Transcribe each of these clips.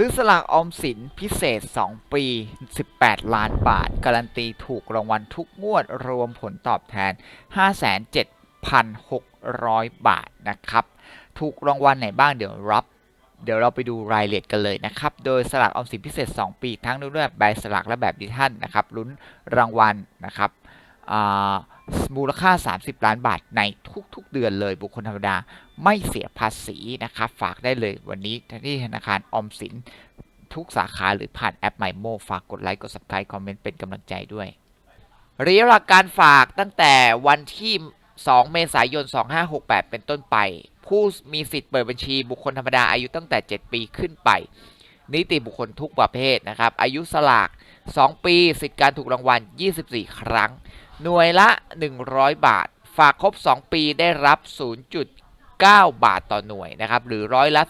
ซื้อสลากออมสินพิเศษ 2 ปี 18 ล้านบาท การันตีถูกรางวัลทุกงวดรวมผลตอบแทน 57,600 บาทนะครับ ถูกรางวัลไหนบ้างเดี๋ยวรับ เดี๋ยวเราไปดูรายละเอียดกันเลยนะครับ โดยสลากออมสินพิเศษ 2 ปี ทั้งรูปแบบใบสลากและแบบดิจิทัลนะครับลุ้นรางวัลนะครับมูลค่า 30 ล้านบาทในทุกๆ เดือนเลยบุคคลธรรมดา ไม่เสียภาษีนะครับ ฝากได้เลยวันนี้ที่ธนาคารออมสินทุกสาขาหรือผ่านแอปไมโมฝากกดไลค์ กด subscribe คอมเมนต์เป็นกำลังใจด้วยระยะเวลาการฝากตั้งแต่วันที่ 2 เมษายน 2568 เป็นต้นไป ผู้มีสิทธิ์เปิดบัญชีบุคคลธรรมดาอายุตั้งแต่ 7 ปีขึ้นไป นิติบุคคลทุกประเภทนะครับ อายุสลาก 2 ปี สิทธิ์การถูกรางวัล 24 ครั้ง หน่วยละ 100 บาท ฝากครบ 2 ปีได้รับ 9 บาทต่อหน่วยนะครับหรือร้อยละ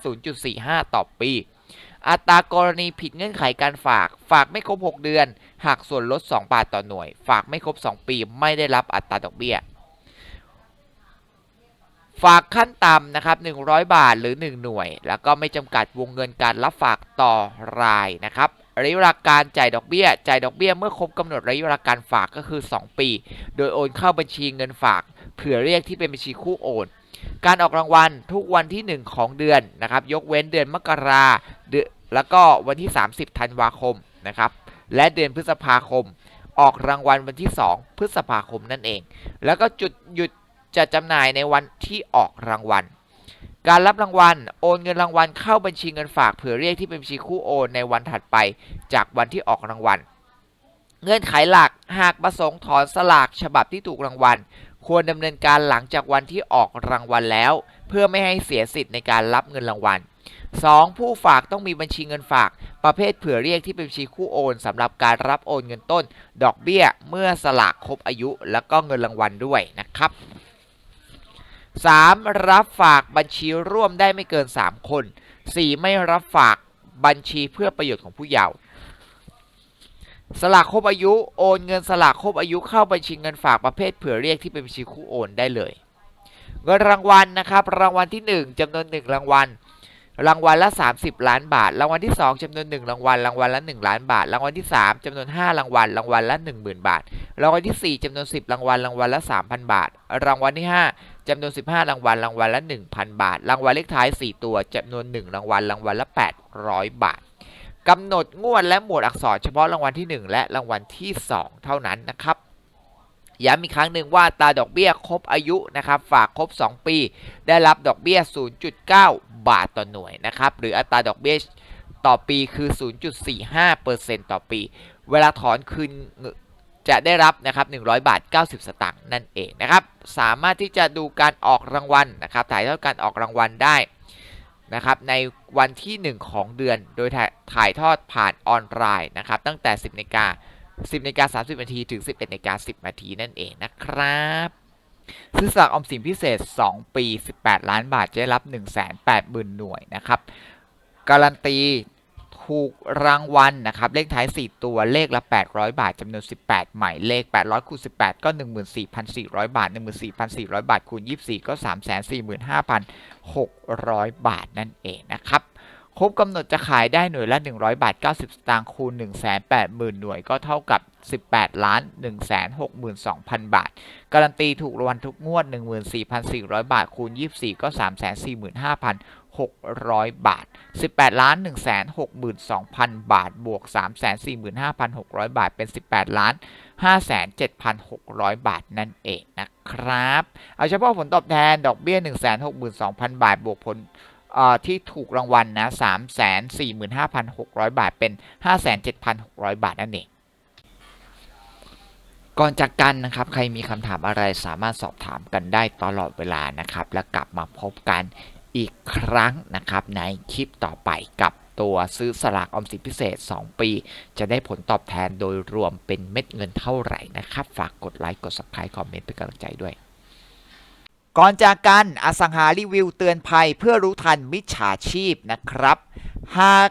0.45 ต่อปี อัตรากรณีผิดเงื่อนไขการฝาก ฝากไม่ครบ 6 เดือนหักส่วนลด 2 บาทต่อหน่วย ฝากไม่ครบ 2 ปีไม่ได้รับอัตราดอกเบี้ย ฝากขั้นต่ำนะครับ 100 บาทหรือ 1 หน่วย แล้วก็ไม่จำกัดวงเงินการรับฝากต่อรายนะครับระยะเวลาการจ่ายดอกเบี้ย จ่ายดอกเบี้ยเมื่อครบกำหนดระยะเวลาการฝากก็คือ 2 ปี โดยโอนเข้าบัญชีเงินฝาก เผื่อเรียกที่เป็นบัญชีคู่โอน การออกรางวัลทุกวันที่ 1 ของเดือนนะครับ ยกเว้นเดือนมกราเดือนแล้วก็วันที่ 30 ธันวาคมนะครับ และเดือนพฤษภาคม ออกรางวัลวันที่ 2 พฤษภาคมนั่นเอง แล้วก็จุดหยุดจะจำหน่ายในวันที่ออกรางวัล การรับรางวัล โอนเงินรางวัลเข้าบัญชีเงินฝากเผื่อเรียกที่เป็นบัญชีคู่โอนในวันถัดไป จากวันที่ออกรางวัล เงื่อนไขหลักหากประสงค์ถอนสลากฉบับที่ถูกรางวัล ควรดำเนินการหลังจากวันที่ออกรางวัลแล้ว เพื่อไม่ให้เสียสิทธิ์ในการรับเงินรางวัล 2. ผู้ฝากต้องมีบัญชีเงินฝากประเภทเผื่อเรียกที่เป็นบัญชีคู่โอนสำหรับการรับโอนเงินต้น ดอกเบี้ยเมื่อสลากครบอายุ แล้วก็เงินรางวัลด้วยนะครับ 3. รับฝากบัญชีร่วมได้ไม่เกิน 3 คน 4. ไม่รับฝากบัญชีเพื่อประโยชน์ของผู้เยาว์ สลากครบอายุโอนเงินสลากครบอายุเข้าบัญชีเงินฝากประเภทเผื่อเรียกที่เป็นบัญชีคู่โอนได้เลยเงินรางวัลนะครับ รางวัลที่ 1จำนวน 1 รางวัล รางวัลละ 30 ล้านบาท รางวัลที่ 2จำนวน 1 รางวัล รางวัลละ 1 ล้านบาท รางวัลที่ 3จำนวน 5 รางวัล รางวัลละ 10,000 บาท รางวัลที่ 4จำนวน 10 รางวัล รางวัลละ 3,000 บาท รางวัลที่ 5จำนวน 15 รางวัล รางวัลละ 1,000 บาท รางวัลเลขท้าย 4 ตัวจำนวน 1 รางวัล รางวัลละ 800 บาท กำหนดงวดและหมวดอักษรเฉพาะรางวัลที่ 1 และรางวัลที่ 2 เท่านั้นนะครับย้ำอีกครั้งหนึ่งว่าตาดอกเบี้ยครบอายุนะครับฝากครบ 2 ปี ได้รับดอกเบี้ย 0.9 บาทต่อหน่วยนะครับหรืออัตราดอกเบี้ยต่อปีคือ 0.45%ต่อปี เวลาถอนคืนจะได้รับนะครับ100 บาท 90 สตางค์นั่นเองนะครับสามารถที่จะดูการออกรางวัลนะครับถ่ายทอดการออกรางวัลได้ นะครับในวันที่ 1 ของเดือน โดยถ่ายทอดผ่านออนไลน์นะครับตั้งแต่ 10นาฬิกา10นาฬิกา30นาทีถึง 11นาฬิกา10นาทีนั่นเองนะครับซื้อสลากออมสินพิเศษ 2 ปี 18 ล้านบาทจะได้รับ 180,000 หน่วยนะครับ การันตี ถูกรางวัลนนะครับ เลขท้าย 4 ตัวเลขละ 800 บาทจำนวน 18 หมายเลข 800คูณ18 ก็ 14,400 บาท 14,400 บาทคูณ 24 ก็ 345,600 บาทนั่นเองนะครับ ครบกำหนดจะขายได้หน่วยละ 100 บาท 90 สตางค์คูณ 180,000 หน่วยก็เท่ากับ 18ล้าน162,000 บาท การันตีถูกรางวัลทุกงวด 14,400 บาท คูณ 24 ก็ 345,600 บาท 18ล้าน162,000 บาท บวก 345,600 บาท เป็น 18 ล้าน57,600 บาทนั่นเองนะครับ เอาเฉพาะผลตอบแทนดอกเบี้ย 162,000 บาท บวกผลที่ถูกรางวัลนะ345,600 บาท เป็น 57,600 บาทนั่นเอง ก่อนจากกันนะครับใครมีคำถามอะไรสามารถสอบถามกันได้ตลอดเวลานะครับ แล้วกลับมาพบกันอีกครั้งนะครับ ในคลิปต่อไปกับตัวซื้อสลากออมสินพิเศษ 2 ปี จะได้ผลตอบแทนโดยรวมเป็นเม็ดเงินเท่าไหร่นะครับ ฝากกดไลค์กด subscribe คอมเมนต์เป็นกำลังใจด้วย ก่อนจากกันอสังหารีวิวเตือนภัยเพื่อรู้ทันมิจฉาชีพนะครับ หาก